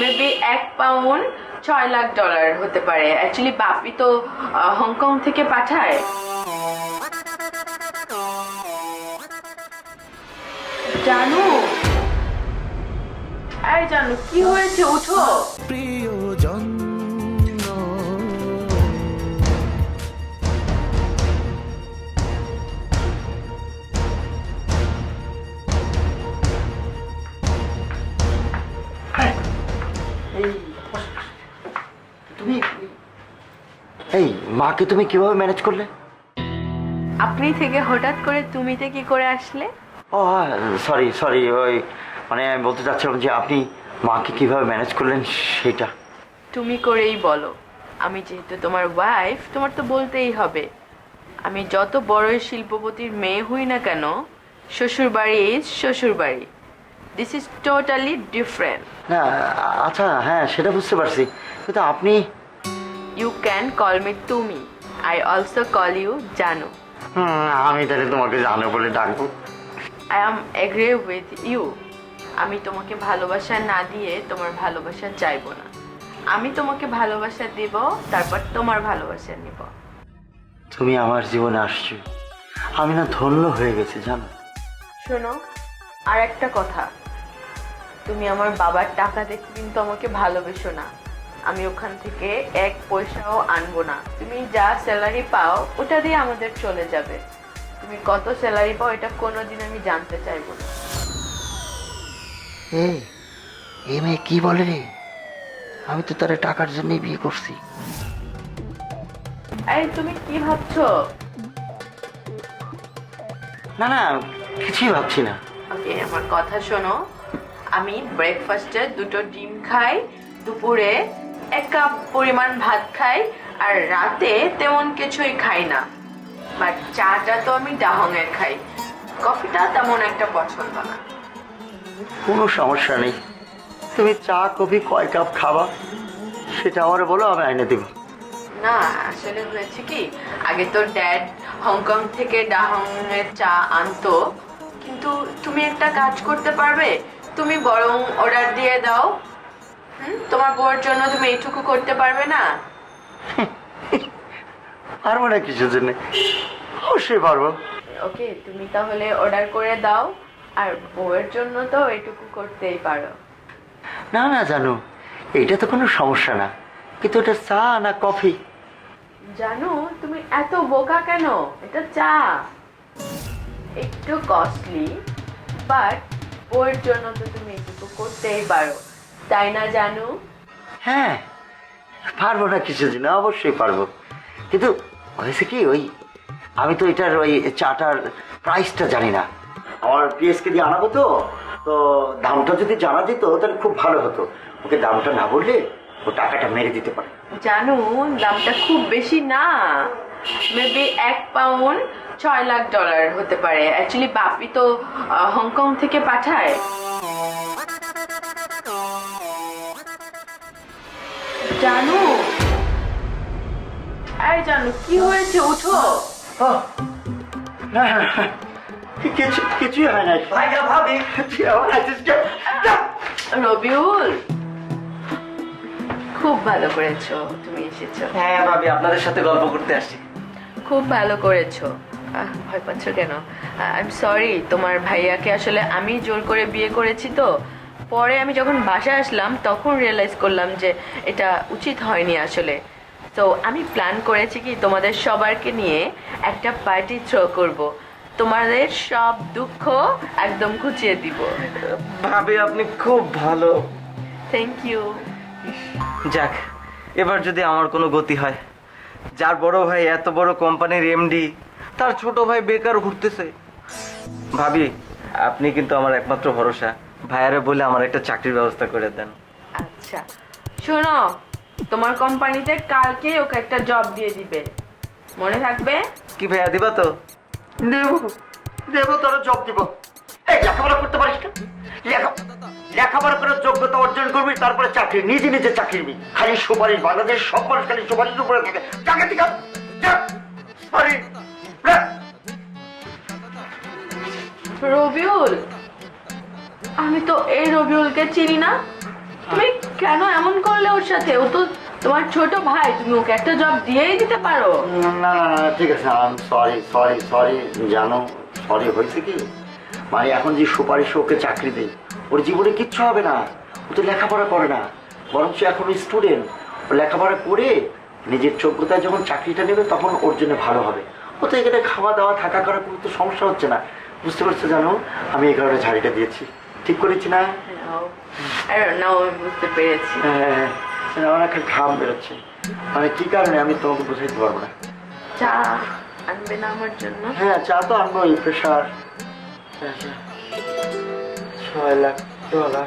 Maybe এক pound ছয় lakh dollar হতে পারে। অ্যাকচুয়ালি বাপি তো হংকং থেকে পাঠায়। জানু? এই জানু, কি হয়েছে? উঠো। প্রিয়জন এই মাকে তুমি কীভাবে ম্যানেজ করলে? আপনি থেকে হঠাৎ করে তুমিতে কি করে আসলে? ও সরি সরি ওই মানে আমি বলতে চাচ্ছিলাম যে আপনি মাকে কীভাবে ম্যানেজ করলেন সেটা। তুমি করেই বলো। আমি যেহেতু তোমার ওয়াইফ তোমার তো বলতেই হবে। আমি যত বড়ই শিল্পপতির মেয়ে হই না কেন শ্বশুর বাড়ি ইজ শ্বশুর বাড়ি দিস ইজ টোটালি ডিফারেন্ট না আচ্ছা হ্যাঁ সেটা বুঝতে পারছি। কিন্তু আপনি ইউ ক্যান কল মি তুমি আই অলসো কল ইউ জানু আমি তাহলে তোমাকে জানো বলে ডাকবো। I am agree with you আমি তোমাকে ভালোবাসা না দিয়ে তোমার ভালোবাসা চাইব না। আমি তোমাকে ভালোবাসা দিব তারপর তোমার ভালোবাসা নিব। তুমি আমার জীবনে আসছো। আমি না ধন্য হয়ে গেছি জানো? শোনো আর একটা কথা। তুমি আমার বাবার টাকা দেখে কিন্তু আমাকে ভালোবেসো না। আমি ওখান থেকে এক পয়সাও আনব না। তুমি যা স্যালারি পাও ওটা দিয়ে আমাদের চলে যাবে। তুমি কত স্যালারি পাও এটা কোনোদিন আমি জানতে চাইব না। এই এ মেয়ে কি বলে রে? আমি তো তারা টাকার জন্যই বিয়ে করছি। এই তুমি কি ভাবছ? না না কিছুই ভাবছি না। ওকে আমার কথা শোনো। আমি ব্রেকফাস্টে দুটো ডিম খাই দুপুরে এক কাপ পরিমাণ ভাত খাই আর রাতে তেমন কিছুই খাই না। বাট চাটা তো আমি ডাহংয়ের খাই। কফিটা তেমন একটা পছন্দ না। কোনো সমস্যা নেই। তুমি চা কফি কয় কাপ খাবা? সেটা আমার বলো আমি আইনে দেবো। না আসলে হয়েছে কি আগে তো ড্যাড হংকং থেকে ডাহংয়ের চা আনতো। কিন্তু তুমি একটা কাজ করতে পারবে। তুমি বরং অর্ডার দিয়ে দাও। তোমার বউয়ের জন্য তুমি এইটুকু করতে পারবে না? পারব না কিছু জন্য? অবশ্যই পারব। ওকে তুমি তাহলে অর্ডার করে দাও আর বউয়ের জন্য তো এটুকু করতেই পারো। না না জানো এটা তো কোনো সমস্যা না। কিন্তু ওটা চা না কফি? জানো তুমি এত বোকা কেন? এটা চা। একটু কস্টলি বাট বউয়ের জন্য তো তুমি এটুকু করতেই পারো। তাই না জানু? হ্যাঁ পারব না কিছুর জন্য অবশ্যই পারব। কিন্তু হয়েছে কি ওই আমি তো এটার ওই চাটার প্রাইসটা জানি না। আমার পিএসকে দিয়ে আনাবো তো তো দামটা যদি জানা যেত তাহলে খুব ভালো হতো। ওকে দামটা না বললে ও টাকাটা মেরে দিতে পারে। জানু দামটা খুব বেশি না। মেবি এক পাউন্ড ছয় লাখ ডলার হতে পারে। অ্যাকচুয়ালি বাপি তো হংকং থেকে পাঠায়। জানু? এই জানু কি হয়েছে? উঠো। না কিছু কিছুই হয় না। ভাইয়া ভাবি! রবিউল খুব ভালো করেছ তুমি এসেছ। হ্যাঁ ভাবি আপনাদের সাথে গল্প করতে আসছি। খুব ভালো করেছ। আহ, ভয় পাচ্ছ কেন? আই এম সরি তোমার ভাইয়াকে আসলে আমি জোর করে বিয়ে করেছি তো। পরে আমি যখন বাসায় আসলাম তখন রিয়েলাইজ করলাম যে এটা উচিত হয়নি আসলে। তো আমি প্ল্যান করেছি কি তোমাদের সবারকে নিয়ে একটা পার্টি থ্রো করব। তোমাদের সব দুঃখ একদম ঘুচিয়ে দিব। ভাবি আপনি খুব ভালো। থ্যাংক ইউ যাক এবার যদি আমার কোনো গতি হয়। যার বড় ভাই এত বড় কোম্পানির এমডি তার ছোট ভাই বেকার ঘুরতেছে। ভাবি আপনি কিন্তু আমার একমাত্র ভরসা। ভাইয়ারে বলে আমার একটা চাকরির ব্যবস্থা করে দেন। আচ্ছা। শোনো তোমার কোম্পানিতে কালকে ওকে একটা জব দিয়ে দিবে। মনে থাকবে? কি ভাইয়া দিবা তো? দেবো। দেবো তোর জব দিব। এই লেখাপড়া করতে পারিস না? লেখা- লেখাপড়া করে যোগ্যতা অর্জন করবি তারপরে চাকরি নিজে নিজে চাকরি নিবি। খালি সুপারিশ বাংলাদেশ সব মানুষ খালি সুপারিশ উপরে থাকে। টাকা টিকা রবিউল আমি তো এই রবিউলকে চিনি না। তুমি কেন এমন করলে ওর সাথে? ও তো তোমার ছোট ভাই, তুমি ওকে একটা জব দিয়েই দিতে পারো। না না না, ঠিক আছে আই সরি সরি সরি জানো সরি হয়েছে কি? মানে এখন যে সুপারিশ ওকে চাকরি দেই, ওর জীবনে কিচ্ছু হবে না, ও তো লেখাপড়া করে না। বরঞ্চ এখন স্টুডেন্ট ও লেখাপড়া করে নিজের যোগ্যতায় যখন চাকরিটা নেবে, তখন ওর জন্য ভালো হবে। ও তো এখানে খাওয়া দাওয়া থাকা করার কোনো তো সমস্যা হচ্ছে না। বুঝতে পারছ জানো, আমি এই কারণে ঝাড়িটা দিয়েছি। ঠিক করেছি না? বুঝতে পেরেছি হ্যাঁ আমার একটা ঘাম বেরোচ্ছে। মানে কি কারণে আমি তোমাকে বুঝাইতে পারব না? চা আনবে না আমার জন্য? হ্যাঁ চা তো আনবোই প্রেশার ছয় লাখ ডলার